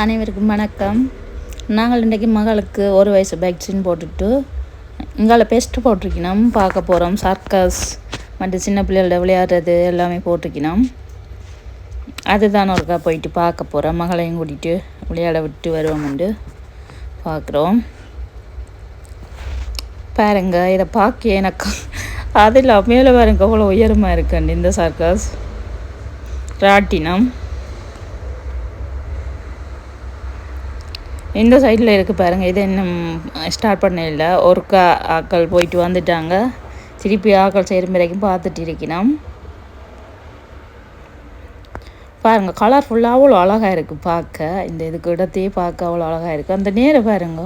அனைவருக்கும் வணக்கம். நாங்கள் இன்றைக்கி மகளுக்கு ஒரு வயசு வேக்சின் போட்டுட்டு இங்கால பெஸ்ட்டு போட்டிருக்கணும் பார்க்க போகிறோம் சர்க்கஸ் மற்ற சின்ன பிள்ளைகளோட விளையாடுறது எல்லாமே போட்டிருக்கணும். அதுதான் ஒருக்கா போயிட்டு பார்க்க போகிறோம் மகளையும் கூட்டிகிட்டு விளையாட விட்டு வருவோம்ண்டு. பார்க்குறோம். பாருங்க இதை பார்க்க எனக்கு அதில் மேலே பாருங்க அவ்வளோ உயரமாக இருக்குண்டு இந்த சர்க்கஸ் ராட்டினம். இந்த சைடில் இருக்குது பாருங்கள் இது இன்னும் ஸ்டார்ட் பண்ண இல்லை. ஒருக்கா ஆக்கள் போயிட்டு வந்துட்டாங்க. திருப்பி ஆக்கள் செய்கிற வரைக்கும் பார்த்துட்டு இருக்கணும். பாருங்கள் கலர்ஃபுல்லாக அவ்வளோ அழகாக இருக்குது பார்க்க. இந்த இதுக்கு இடத்தையே பார்க்க அவ்வளோ அழகாக இருக்குது அந்த நேரம் பாருங்க.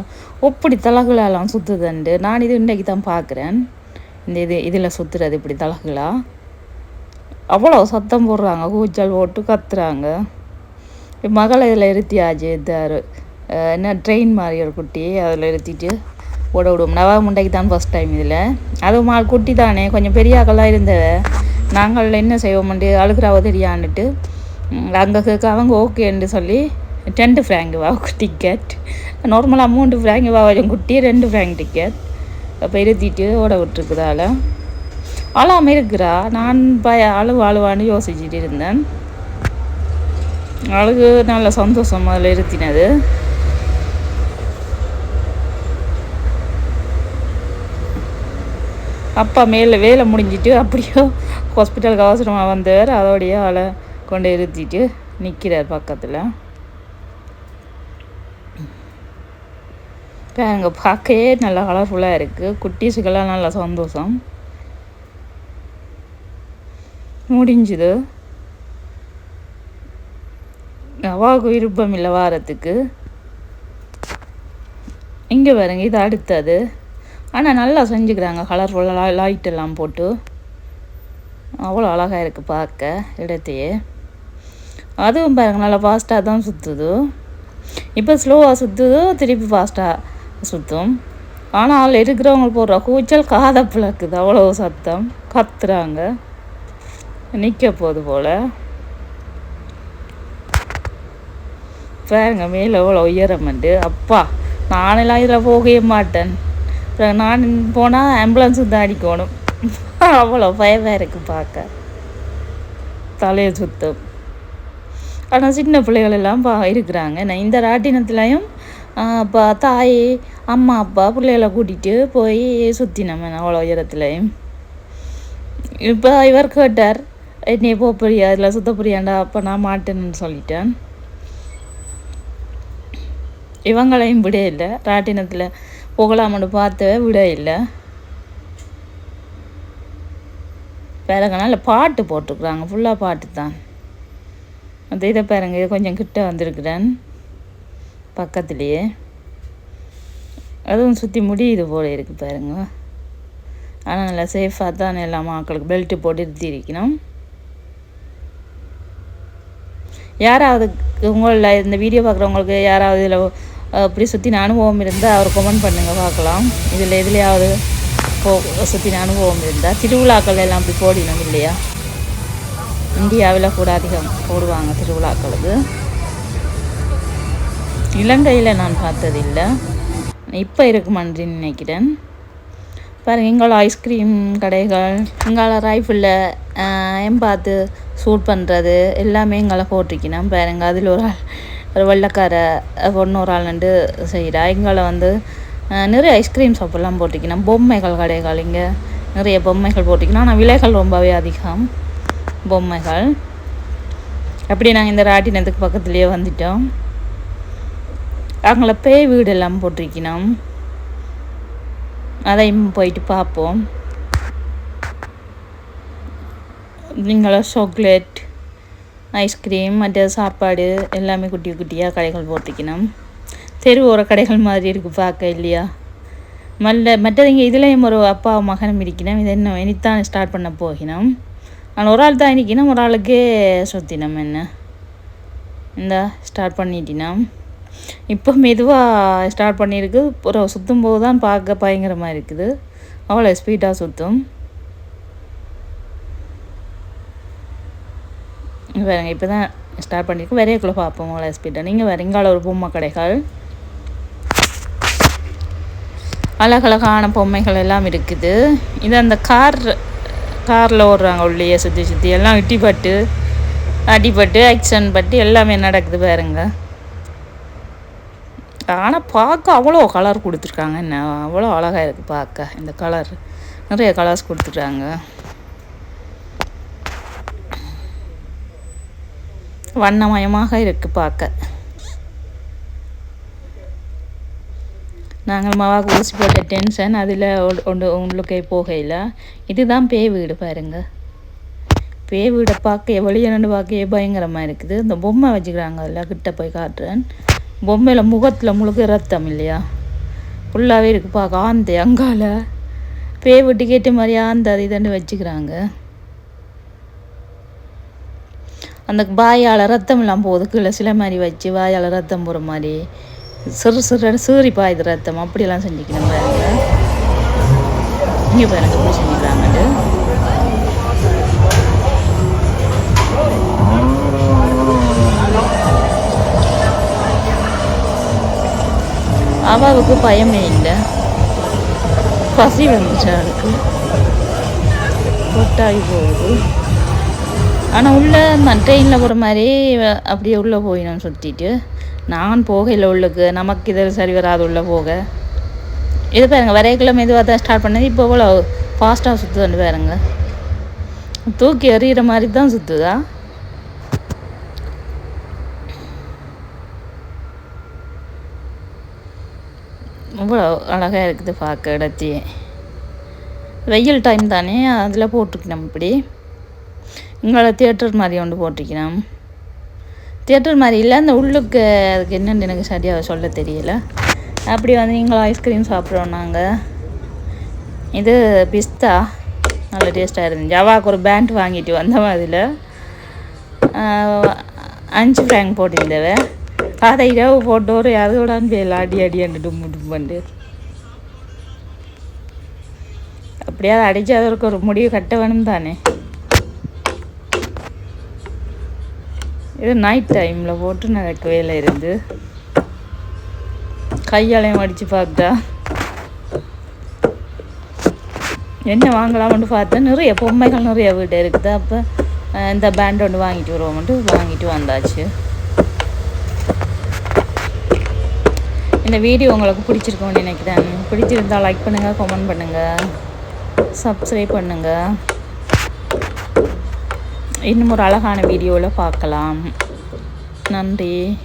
இப்படி தலகுலாலாம் சுற்றுதுண்டு நான் இது இன்றைக்கி தான் பார்க்குறேன். இந்த இது இதில் சுற்றுறது இப்படி தலகுலா அவ்வளோ சத்தம் போடுறாங்க. கூச்சல் போட்டு கத்துறாங்க. மகளை இதில் இருத்தியாச்சு இதாரு என்ன ட்ரெயின் மாதிரி ஒரு குட்டி அதில் நிறுத்திட்டு ஓட விடுவோம். நவா முண்டைக்கு தான் ஃபஸ்ட் டைம் இதில். அதுவும் மா குட்டி தானே கொஞ்சம் பெரிய ஆக்கெல்லாம் இருந்தவ. நாங்கள் என்ன செய்வோம்ண்டு அழுகிறாவோ தெரியான்னுட்டு அங்கே கேட்க அவங்க ஓகேன்னு சொல்லி டென்ட்டு ஃப்ராங்கு வா டிக்கெட் நார்மலாக அமௌண்ட்டு ஃப்ராங்கு வா கொஞ்சம் குட்டி ரெண்டு ஃப்ராங்க் டிக்கெட் அப்போ இருத்திட்டு ஓட விட்டுருக்குதால அழாமல் இருக்கிறா. நான் பய அழுவ அழுவான்னு யோசிச்சுட்டு இருந்தேன். அழகு நல்ல சந்தோஷம் அதில் இருத்தினது அப்பா மேலே வேலை முடிஞ்சிட்டு அப்படியோ ஹாஸ்பிட்டலுக்கு அவசரமாக வந்தவர் அதோடைய ஆளை கொண்டு இருத்திட்டு நிற்கிறார் பக்கத்தில். பாருங்க பார்க்கவே நல்லா கலர்ஃபுல்லாக இருக்குது குட்டீஸுக்கெல்லாம் நல்லா சந்தோஷம். முடிஞ்சுது. அவாவுக்கு விருப்பம் இல்லை வாரத்துக்கு. இங்கே பாருங்க இது அடுத்தது. ஆனால் நல்லா செஞ்சுக்கிறாங்க. கலர்ஃபுல்லாக லைட் எல்லாம் போட்டு. அவ்வளோ அழகாக இருக்குது பார்க்க இடத்தையே. அதுவும் பாருங்கள் நல்லா ஃபாஸ்ட்டாக தான் சுற்றுது இப்போ ஸ்லோவாக சுற்றுதோ திருப்பி ஃபாஸ்ட்டாக சுற்றும் ஆனால் இருக்கிறவங்க போடுற கூச்சல் காதை பிளக்குது. அவ்வளோ சத்தம். கத்துறாங்க. நிற்க போகுது போல். பாருங்க மேலே எவ்வளோ வந்து அப்பா நானெல்லாம் இதில் போகவே மாட்டேன். நான் போனால் ஆம்புலன்ஸு தான் அடிக்கணும். அவ்வளோ பயமாக இருக்குது பார்க்க. தலையை சுத்தம். ஆனால் சின்ன பிள்ளைகள் எல்லாம் பா இருக்கிறாங்க. நான் இந்த ராட்டினத்துலேயும் அப்பா தாய் அம்மா அப்பா பிள்ளைகளை கூட்டிகிட்டு போய் சுற்றினோம் அவ்வளோ உயரத்துலையும். இப்போ இவர் கேட்டார் என்னைய போக புரியா அதில் சுத்த புரியாண்டா அப்போ நான் மாட்டேன்னு சொல்லிட்டேன். இவங்களையும் விட இல்லை. ராட்டினத்தில் புகழாமனு பார்த்து விட இல்லை பாருங்க பாட்டு போட்டிருக்குறாங்க. ஃபுல்லாக பாட்டு தான். அந்த இதை பாருங்க கொஞ்சம் கிட்ட வந்திருக்கிறேன் பக்கத்துலேயே. அதுவும் சுற்றி முடியுது போல இருக்கு பாருங்க. ஆனால் நல்லா சேஃபாக தான் எல்லா மக்களுக்கு பெல்ட்டு போட்டு இருக்கணும் யாராவது உங்களில் இந்த வீடியோ பார்க்குறவங்களுக்கு யாராவது இதில் அப்படி சுற்றின அனுபவம் இருந்தால் அவர் கமெண்ட் பண்ணுங்கள் பார்க்கலாம். இதில் எதுலையாவது போ சுற்றின அனுபவம் இருந்தால் திருவிழாக்கள் எல்லாம் அப்படி போடணும் இல்லையா? இந்தியாவில் கூட அதிகம் போடுவாங்க திருவிழாக்களுக்கு இலங்கையில் நான் பார்த்ததில்லை. இப்போ இருக்குமான்னு நினைக்கிறேன். பாருங்கள் எங்களோட ஐஸ்கிரீம் கடைகள் எங்களோட ரைஃபிளில் எம்பாத்து சூட் பண்ணுறது எல்லாமே எங்களை போட்டிருக்கணும். பாருங்கள் அதில் ஒரு ஆள் ஒரு வெள்ளைக்காரை ஒன்று ஒரு ஆள் நின்று செய்கிறா எங்களை வந்து நிறைய ஐஸ்கிரீம் ஷாப்பெல்லாம் போட்டிருக்கணும் பொம்மைகள் கடைகள் இங்கே நிறைய பொம்மைகள் போட்டிருக்கணும் ஆனால் விலைகள் ரொம்பவே அதிகம். பொம்மைகள். அப்படி நாங்கள் இந்த ராட்டினத்துக்கு பக்கத்துலேயே வந்துட்டோம். அவங்கள பேய் வீடு எல்லாம் போட்டிருக்கணும். அதையும் போயிட்டு பார்ப்போம். நீங்களும் சாக்லேட் ஐஸ்கிரீம் மற்ற சாப்பாடு எல்லாமே குட்டி குட்டியாக கடைகள் போத்திக்கினோம் தெரு ஓர கடைகள் மாதிரி இருக்குது பார்க்க இல்லையா? மல்ல மற்றது இங்கே இதுலேயும் ஒரு அப்பா மகனும் இருக்கணும் இது என்ன இனித்தான் ஸ்டார்ட் பண்ண போகினோம். ஆனால் ஒரு ஆள் தான் இனிக்கணும் ஒரு ஆளுக்கே சுற்றினோம் என்ன? இந்த ஸ்டார்ட் பண்ணிட்டினோம். இப்போ மெதுவாக ஸ்டார்ட் பண்ணியிருக்கு. ஒரு சுற்றும் போது தான் பார்க்க பயங்கரமாக இருக்குது. அவ்வளோ ஸ்பீடாக சுற்றும் பாருங்க இப்போ தான் ஸ்டார்ட் பண்ணியிருக்கோம் வரையக்குள்ளே பார்ப்போம் உங்களை ஸ்பீட்டை நீங்கள் வரீங்கால ஒரு பொம்மை கடைகள். அழகழகான பொம்மைகள் எல்லாம் இருக்குது. இது அந்த கார் காரில் ஓடுறாங்க உள்ளே சுற்றி சுற்றி எல்லாம் இட்டிப்பட்டு அடிபட்டு ஆக்சிடென்ட் பட்டு எல்லாமே நடக்குது பாருங்க. ஆனால் பார்க்க அவ்வளோ கலர் கொடுத்துருக்காங்க. என்ன அவ்வளோ அழகாக இருக்குது பார்க்க. இந்த கலர் நிறைய கலர்ஸ் கொடுத்துருக்காங்க. வண்ணமயமாக இருக்குது பார்க்க. நாங்கள் மாவாக்கு ஊசி போட்ட டென்ஷன் அதில் ஒன்று உள்ளுக்கே போகையில். இதுதான் பேய் வீடு பாருங்க. பேய் வீடை பார்க்க வெளியே பார்க்கவே பயங்கரமாக இருக்குது. இந்த பொம்மை வச்சுக்கிறாங்க அதில் கிட்ட போய் காட்டுறேன். பொம்மையில் முகத்தில் முழுக்க ரத்தம் இல்லையா? ஃபுல்லாகவே இருக்குது பார்க்க. ஆந்தை அங்கால. பேய் விட்டு கேட்ட மாதிரி ஆந்த அது இதுன்னு வச்சுக்கிறாங்க. அந்த வாயால் ரத்தம் இல்லாமல் போகுது. கீழே சில மாதிரி வச்சு வாயால் ரத்தம் போகிற மாதிரி. சிறு சிறு சீறி பாயுது ரத்தம். அப்படியெல்லாம் செஞ்சுக்கணும் பாருங்க இங்கே பாருங்க எப்படி செஞ்சுக்கிறாங்கட்டு அவாவுக்கு பயமே இல்லை. பசி வந்துச்சு அவளுக்கு. கொட்டாகி போகுது. ஆனால் உள்ளே நான் ட்ரெயினில் போகிற மாதிரி அப்படியே உள்ளே போயிடும் சுற்றிட்டு நான் போகையில் உள்ளுக்கு நமக்கு இதில் சரி வராது உள்ளே போக. இது பாருங்க வரைக்குள்ள மெதுவாக தான் ஸ்டார்ட் பண்ணது. இப்போ இவ்வளோ ஃபாஸ்ட்டாக சுற்றுதுன்னு பாருங்க. தூக்கி எறிகிற மாதிரி தான் சுற்றுதா இவ்வளோ அழகாக இருக்குது பார்க்க இடத்தையே. வெயில் டைம் தானே அதில் போட்டிருக்கணும் இப்படி. இங்கே தியேட்டர் மாதிரி ஒன்று போட்டிருக்கணும் தியேட்டர் மாதிரி இல்லை அந்த உள்ளுக்கு அதுக்கு என்னென்னு எனக்கு சரியாக சொல்ல தெரியல. அப்படி வந்து நீங்களும் ஐஸ்கிரீம் சாப்பிட்றோம் நாங்கள் இது பிஸ்தா நல்ல டேஸ்ட்டாக இருந்துச்சு. அவாவுக்கு ஒரு பேண்ட் வாங்கிட்டு வந்த மாதிரில அஞ்சு ஃப்ராங்க் போட்டிருந்தவ அதை இரவு போட்டு ஒரு விடான்னு போய் அடி அடி அண்டு டும்மு டும்மண்டு அப்படியாவது அடித்து அதற்கு ஒரு முடிவு கட்ட வேணும் தானே. இது நைட் டைமில் போட்டு நடக்கவே வேலை இருந்து. கையாலையும் அடித்து பார்த்தா. என்ன வாங்கலாம்னு பார்த்தா நிறைய பொம்மைகள் நிறைய வீடு இருக்குது. அப்போ இந்த பேண்ட் ஒன்று வாங்கிட்டு வருவோம்ட்டு வாங்கிட்டு வந்தாச்சு. இந்த வீடியோ உங்களுக்கு பிடிச்சிருக்கோன்னு நினைக்கிறேன். பிடிச்சிருந்தால் லைக் பண்ணுங்கள் கமெண்ட் பண்ணுங்கள் சப்ஸ்கிரைப் பண்ணுங்கள் இன்னும் ஒரு அழகான வீடியோவில் பார்க்கலாம். நன்றி.